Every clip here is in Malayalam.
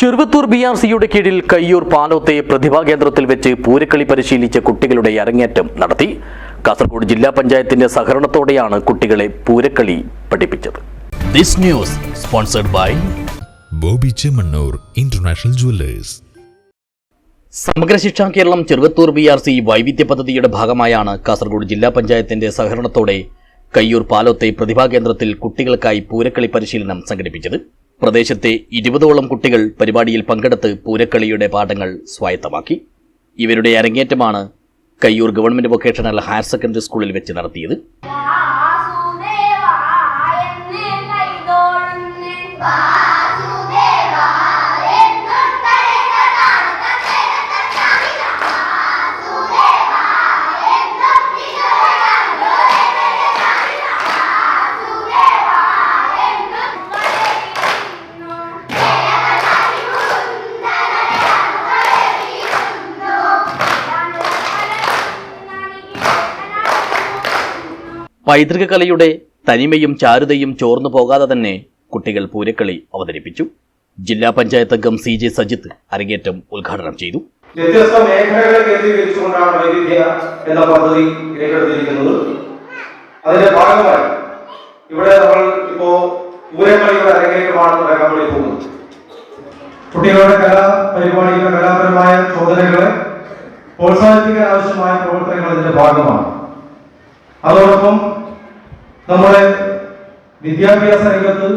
ചെറുവത്തൂർ ബി ആർ സിയുടെ കീഴിൽ കയ്യൂർ പാലോത്തെ പ്രതിഭാ കേന്ദ്രത്തിൽ വെച്ച് പൂരക്കളി പരിശീലിച്ച കുട്ടികളുടെ അരങ്ങേറ്റം നടത്തി. കാസർഗോഡ് ജില്ലാ പഞ്ചായത്തിന്റെ സഹകരണത്തോടെയാണ് കുട്ടികളെ പൂരക്കളി പഠിപ്പിച്ചത്. This news sponsored by Bobby Chemmanur international jewellers. Samagra Shiksha Keralam Cheruvathur B R C വൈവിധ്യ പദ്ധതിയുടെ ഭാഗമായാണ് കാസർഗോഡ് ജില്ലാ പഞ്ചായത്തിന്റെ സഹകരണത്തോടെ കയ്യൂർ പാലോത്തെ പ്രതിഭാ കേന്ദ്രത്തിൽ കുട്ടികൾക്കായി പൂരക്കളി പരിശീലനം സംഘടിപ്പിച്ചത്. പ്രദേശത്തെ ഇരുപതോളം കുട്ടികൾ പരിപാടിയിൽ പങ്കെടുത്ത് പൂരക്കളിയുടെ പാഠങ്ങൾ സ്വായത്തമാക്കി. ഇവരുടെ അരങ്ങേറ്റമാണ് Kayyur government vocational higher secondary സ്കൂളിൽ വെച്ച് നടത്തിയത്. പൈതൃക കലയുടെ തനിമയും ചാരുതയും ചോർന്നു പോകാതെ തന്നെ കുട്ടികൾ പൂരക്കളി അവതരിപ്പിച്ചു. ജില്ലാ പഞ്ചായത്ത് അംഗം സി ജെ സജിത്ത് അരങ്ങേറ്റം ഉദ്ഘാടനം ചെയ്തു. വ്യത്യസ്ത മേഖലകളെ കേന്ദ്രീകരിച്ചുകൊണ്ടാണ് വൈവിധ്യ എന്ന പദ്ധതി ഏറ്റെടുത്തിരിക്കുന്നത് അതിന്റെ ഭാഗമായി ഇവിടെ നമ്മൾ ഇപ്പോ പൂരക്കളിയുടെ അരങ്ങേറ്റമാണ് തുടങ്ങി പോകുന്നത്. കുട്ടികളുടെ കലാ പരിപാടികളുടെ കലാപരമായ ചോദനകളെ പ്രോത്സാഹിപ്പിക്കാൻ ആവശ്യമായ പ്രവർത്തനങ്ങൾ അതിന്റെ ഭാഗമാണ്. അതോടൊപ്പം നമ്മുടെ വിദ്യാഭ്യാസ രംഗത്ത്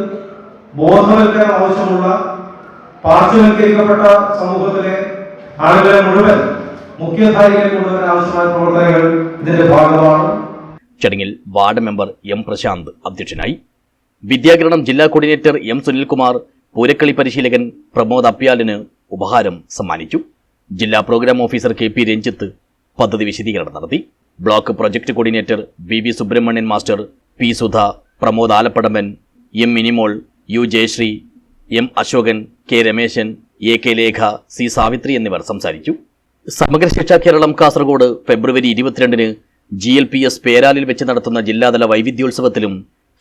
ബോധവൽക്കരണം ആവശ്യമുള്ള പാർശ്വവൽക്കരിക്കപ്പെട്ട സമൂഹത്തിലെ ആളുകളെ മുഴുവൻ മുഖ്യധാരികളിൽ കൊണ്ടുവരാൻ ആവശ്യമായ പ്രവർത്തനങ്ങൾ ഇതിന്റെ ഭാഗമാണ്. ചടങ്ങിൽ വാർഡ് മെമ്പർ എം പ്രശാന്ത് അധ്യക്ഷനായി. വിദ്യാകിരണം ജില്ലാ കോർഡിനേറ്റർ എം സുനിൽകുമാർ പൂരക്കളി പരിശീലകൻ പ്രമോദ് അപ്യാലിന് ഉപഹാരം സമ്മാനിച്ചു. ജില്ലാ programme officer K P Ranjith പദ്ധതി വിശദീകരണം നടത്തി. Block project coordinator V V Subrahmanian master P Sudha Pramod Alappadamban M Minimol U Jayasree M Asokan K Rameshan A K Lekha C Savithri എന്നിവർ സംസാരിച്ചു. സമഗ്ര ശിക്ഷാ കേരളം കാസർഗോഡ് ഫെബ്രുവരി ഇരുപത്തിരണ്ടിന് ജി എൽ പി എസ് പേരാലിൽ വെച്ച് നടത്തുന്ന ജില്ലാതല വൈവിധ്യോത്സവത്തിലും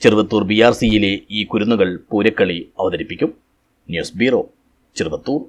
ചെറുവത്തൂർ ബി ആർ സിയിലെ ഈ കുരുന്നുകൾ പൂരക്കളി അവതരിപ്പിക്കും. News bureau Cheruvathur.